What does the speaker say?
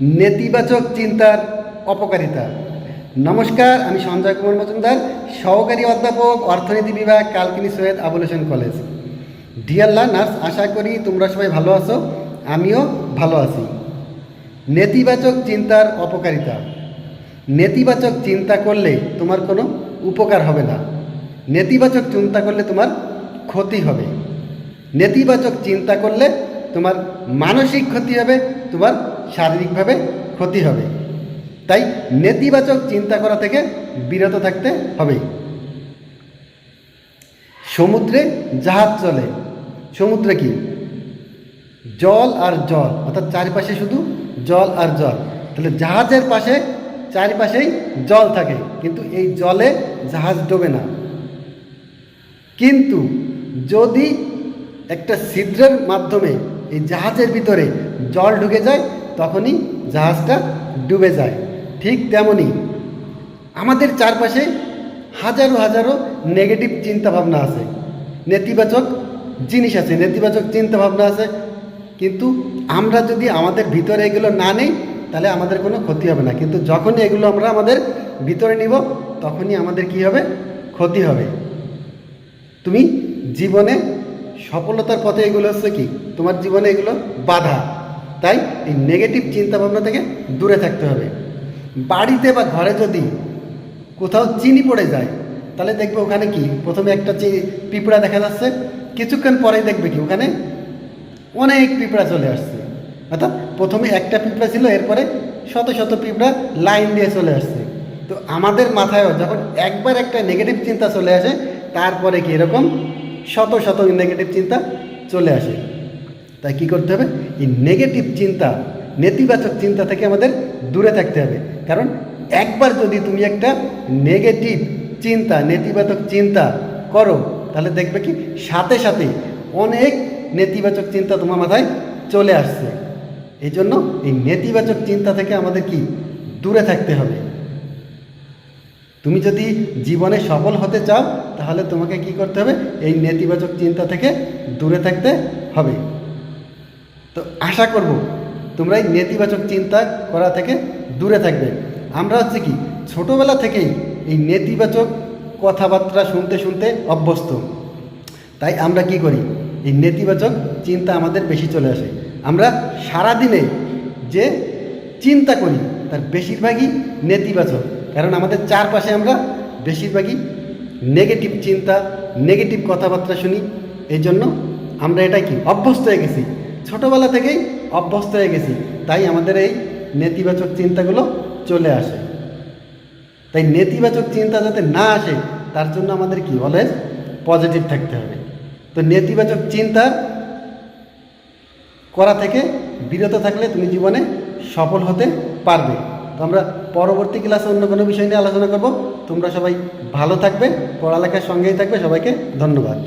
নেতিবাচক চিন্তার অপকারিতা। নমস্কার, আমি সঞ্জয় কুমার মজুমদার, সহকারী অধ্যাপক, অর্থনীতি বিভাগ, কালকিনি সৈয়দ আবুলেশন কলেজ। ডিয়ার লার্নার্স আশা করি তোমরা সবাই ভালো আছো, আমিও ভালো আছি। নেতিবাচক চিন্তার অপকারিতা। নেতিবাচক চিন্তা করলে তোমার কোনো উপকার হবে না। নেতিবাচক চিন্তা করলে তোমার ক্ষতি হবে। নেতিবাচক চিন্তা করলে তোমার মানসিক ক্ষতি হবে, তোমার শারীরিকভাবে ক্ষতি হবে। তাই নেতিবাচক চিন্তা করা থেকে বিরত থাকতে হবে। সমুদ্রে জাহাজ চলে। সমুদ্রে কি? জল আর জল, অর্থাৎ চারিপাশে শুধু জল আর জল। তাহলে জাহাজের পাশে, চারিপাশেই জল থাকে, কিন্তু এই জলে জাহাজ ডোবে না। কিন্তু যদি একটা ছিদ্রের মাধ্যমে এই জাহাজের ভিতরে জল ঢুকে যায় তখনই জাহাজটা ডুবে যায়। ঠিক তেমনই আমাদের চারপাশে হাজারো হাজারো নেগেটিভ চিন্তাভাবনা আছে। নেতিবাচক জিনিস আছে, নেতিবাচক চিন্তাভাবনা আছে। কিন্তু আমরা যদি আমাদের ভিতরে এগুলো না নেই, তাহলে আমাদের কোনো ক্ষতি হবে না। কিন্তু যখনই এগুলো আমরা আমাদের ভিতরে নিব, তখনই আমাদের কি হবে? ক্ষতি হবে। তুমি জীবনে সফলতার পথে এগুলো হচ্ছে কি? তোমার জীবনে এগুলো বাধা। তাই এই নেগেটিভ চিন্তাভাবনা থেকে দূরে থাকতে হবে। বাড়িতে বা ঘরে যদি কোথাও চিনি পড়ে যায়, তাহলে দেখবে ওখানে কি? প্রথমে একটা পিঁপড়া দেখা যাচ্ছে, কিছুক্ষণ পরেই দেখবে কি? ওখানে অনেক পিঁপড়া চলে আসছে। অর্থাৎ প্রথমে একটা পিঁপড়া ছিল, এরপরে শত শত পিঁপড়া লাইন দিয়ে চলে আসছে। তো আমাদের মাথায়ও যখন একবার একটা নেগেটিভ চিন্তা চলে আসে, তারপরে কি এরকম শত শত নেগেটিভ চিন্তা চলে আসে। তাই কি করতে হবে? এই নেগেটিভ চিন্তা, নেতিবাচক চিন্তা থেকে আমাদের দূরে থাকতে হবে। কারণ একবার যদি তুমি একটা নেগেটিভ চিন্তা, নেতিবাচক চিন্তা করো, তাহলে দেখবে কি? সাথে সাথে অনেক নেতিবাচক চিন্তা তোমার মাথায় চলে আসছে। এই জন্য এই নেতিবাচক চিন্তা থেকে আমাদের কি? দূরে থাকতে হবে। তুমি যদি জীবনে সফল হতে চাও, তাহলে তোমাকে কি করতে হবে? এই নেতিবাচক চিন্তা থেকে দূরে থাকতে হবে। তো আশা করব তোমরা এই নেতিবাচক চিন্তা করা থেকে দূরে থাকবে। আমরা হচ্ছে কি, ছোটোবেলা থেকেই এই নেতিবাচক কথাবার্তা শুনতে শুনতে অভ্যস্ত। তাই আমরা কি করি, এই নেতিবাচক চিন্তা আমাদের বেশি চলে আসে। আমরা সারাদিনে যে চিন্তা করি, তার বেশিরভাগই নেতিবাচক। কারণ আমাদের চারপাশে আমরা বেশিরভাগই নেগেটিভ চিন্তা নেগেটিভ কথাবার্তা শুনি। এই জন্য আমরা এটা কি, অভ্যস্ত হয়ে গেছি। ছোটোবেলা থেকেই অভ্যস্ত হয়ে গেছি, তাই আমাদের এই নেতিবাচক চিন্তাগুলো চলে আসে। তাই নেতিবাচক চিন্তা যাতে না আসে, তার জন্য আমাদের কি অলওয়েজ পজিটিভ থাকতে হবে। তো নেতিবাচক চিন্তা করা থেকে বিরত থাকলে তুমি জীবনে সফল হতে পারবে। তো আমরা পরবর্তী ক্লাসে অন্য কোনো বিষয় নিয়ে আলোচনা করব। তোমরা সবাই ভালো থাকবে, পড়ালেখার সঙ্গেই থাকবে। সবাইকে ধন্যবাদ।